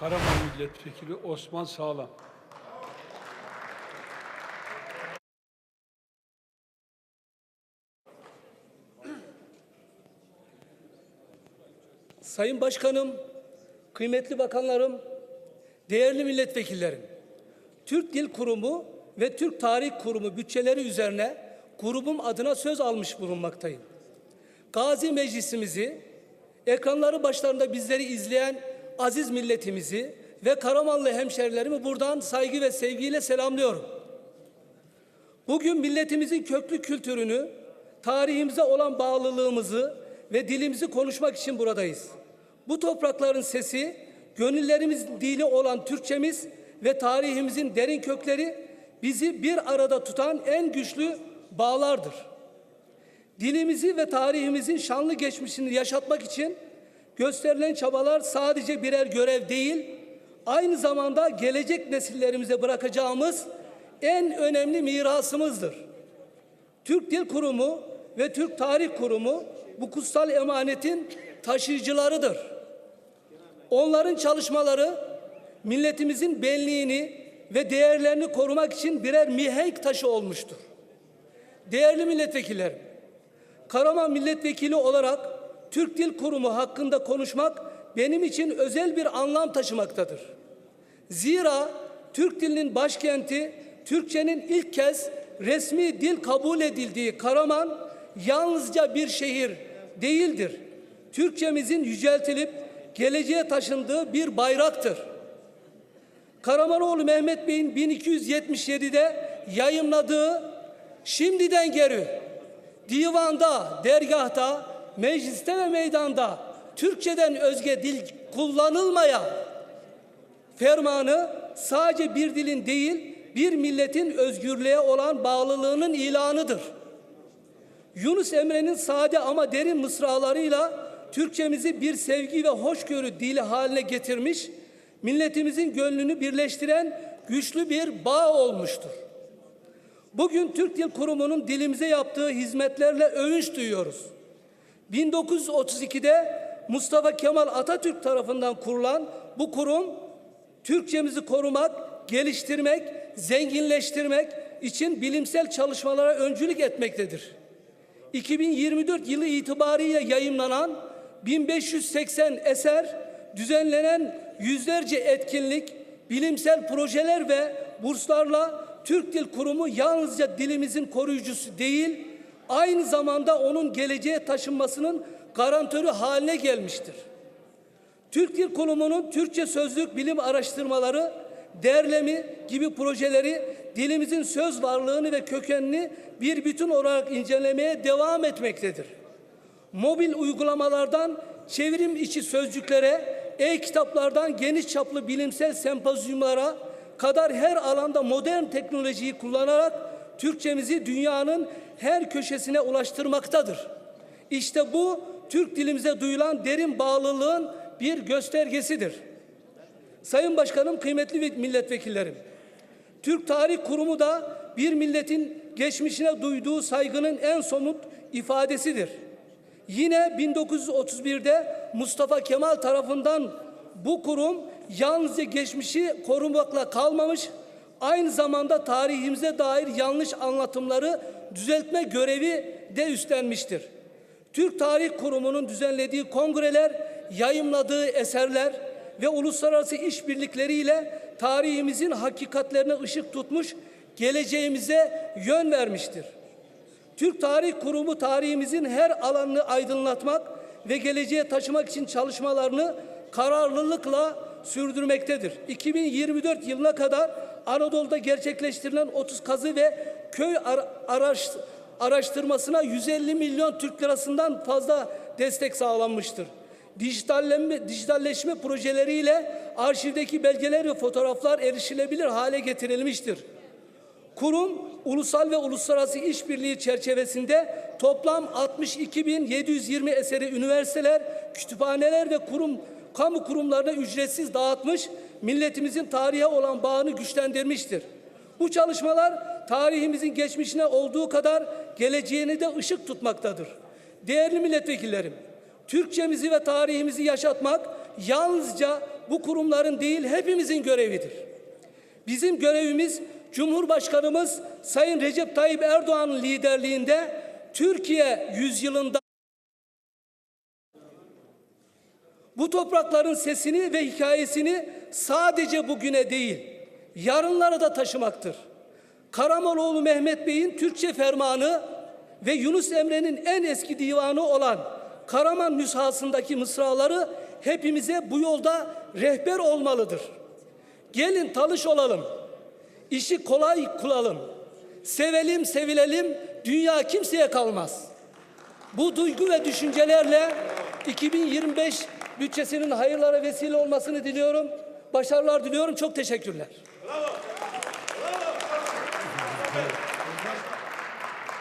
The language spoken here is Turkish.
Karaman Milletvekili Osman Sağlam. Sayın Başkanım, kıymetli bakanlarım, değerli milletvekillerim, Türk Dil Kurumu ve Türk Tarih Kurumu bütçeleri üzerine grubum adına söz almış bulunmaktayım. Gazi Meclisimizi, ekranları başlarında bizleri izleyen aziz milletimizi ve Karamanlı hemşerilerimi buradan saygı ve sevgiyle selamlıyorum. Bugün milletimizin köklü kültürünü, tarihimize olan bağlılığımızı ve dilimizi konuşmak için buradayız. Bu toprakların sesi, gönüllerimiz dili olan Türkçemiz ve tarihimizin derin kökleri bizi bir arada tutan en güçlü bağlardır. Dilimizi ve tarihimizin şanlı geçmişini yaşatmak için gösterilen çabalar sadece birer görev değil, aynı zamanda gelecek nesillerimize bırakacağımız en önemli mirasımızdır. Türk Dil Kurumu ve Türk Tarih Kurumu bu kutsal emanetin taşıyıcılarıdır. Onların çalışmaları milletimizin benliğini ve değerlerini korumak için birer mihenk taşı olmuştur. Değerli milletvekillerim, Karaman milletvekili olarak Türk Dil Kurumu hakkında konuşmak benim için özel bir anlam taşımaktadır. Zira Türk dilinin başkenti, Türkçenin ilk kez resmi dil kabul edildiği Karaman yalnızca bir şehir değildir. Türkçemizin yüceltilip geleceğe taşındığı bir bayraktır. Karamanoğlu Mehmet Bey'in 1277'de yayımladığı Şimdiden geri divanda, dergahta, mecliste ve meydanda Türkçeden özge dil kullanılmaya fermanı sadece bir dilin değil, bir milletin özgürlüğe olan bağlılığının ilanıdır. Yunus Emre'nin sade ama derin mısralarıyla Türkçemizi bir sevgi ve hoşgörü dili haline getirmiş, milletimizin gönlünü birleştiren güçlü bir bağ olmuştur. Bugün Türk Dil Kurumu'nun dilimize yaptığı hizmetlerle övünç duyuyoruz. 1932'de Mustafa Kemal Atatürk tarafından kurulan bu kurum Türkçemizi korumak, geliştirmek, zenginleştirmek için bilimsel çalışmalara öncülük etmektedir. 2024 yılı itibariyle yayımlanan 1580 eser, düzenlenen yüzlerce etkinlik, bilimsel projeler ve burslarla Türk Dil Kurumu yalnızca dilimizin koruyucusu değil, aynı zamanda onun geleceğe taşınmasının garantörü haline gelmiştir. Türk Dil Kurumu'nun Türkçe sözlük bilim araştırmaları, derlemi gibi projeleri dilimizin söz varlığını ve kökenini bir bütün olarak incelemeye devam etmektedir. Mobil uygulamalardan çevrim içi sözcüklere, e-kitaplardan geniş çaplı bilimsel sempozyumlara kadar her alanda modern teknolojiyi kullanarak Türkçemizi dünyanın her köşesine ulaştırmaktadır. İşte bu Türk dilimize duyulan derin bağlılığın bir göstergesidir. Sayın Başkanım, kıymetli milletvekillerim, Türk Tarih Kurumu da bir milletin geçmişine duyduğu saygının en somut ifadesidir. Yine 1931'de Mustafa Kemal tarafından bu kurum yalnızca geçmişi korumakla kalmamış, aynı zamanda tarihimize dair yanlış anlatımları düzeltme görevi de üstlenmiştir. Türk Tarih Kurumu'nun düzenlediği kongreler, yayımladığı eserler ve uluslararası işbirlikleriyle tarihimizin hakikatlerine ışık tutmuş, geleceğimize yön vermiştir. Türk Tarih Kurumu tarihimizin her alanını aydınlatmak ve geleceğe taşımak için çalışmalarını kararlılıkla sürdürmektedir. 2024 yılına kadar Anadolu'da gerçekleştirilen 30 kazı ve köy araş, araştırmasına 150 milyon Türk lirasından fazla destek sağlanmıştır. Dijitallenme, dijitalleşme projeleriyle arşivdeki belgeler ve fotoğraflar erişilebilir hale getirilmiştir. Kurum ulusal ve uluslararası işbirliği çerçevesinde toplam 62.720 eseri üniversiteler, kütüphaneler ve kurum kamu kurumlarına ücretsiz dağıtmış, milletimizin tarihe olan bağını güçlendirmiştir. Bu çalışmalar tarihimizin geçmişine olduğu kadar geleceğini de ışık tutmaktadır. Değerli milletvekillerim, Türkçemizi ve tarihimizi yaşatmak yalnızca bu kurumların değil hepimizin görevidir. Bizim görevimiz Cumhurbaşkanımız Sayın Recep Tayyip Erdoğan'ın liderliğinde Türkiye yüzyılında bu toprakların sesini ve hikayesini sadece bugüne değil, yarınlara da taşımaktır. Karamanoğlu Mehmet Bey'in Türkçe fermanı ve Yunus Emre'nin en eski divanı olan Karaman nüshasındaki mısraları hepimize bu yolda rehber olmalıdır. Gelin talış olalım, işi kolay kılalım, sevelim sevilelim, dünya kimseye kalmaz. Bu duygu ve düşüncelerle 2025 bütçesinin hayırlara vesile olmasını diliyorum. Başarılar diliyorum. Çok teşekkürler.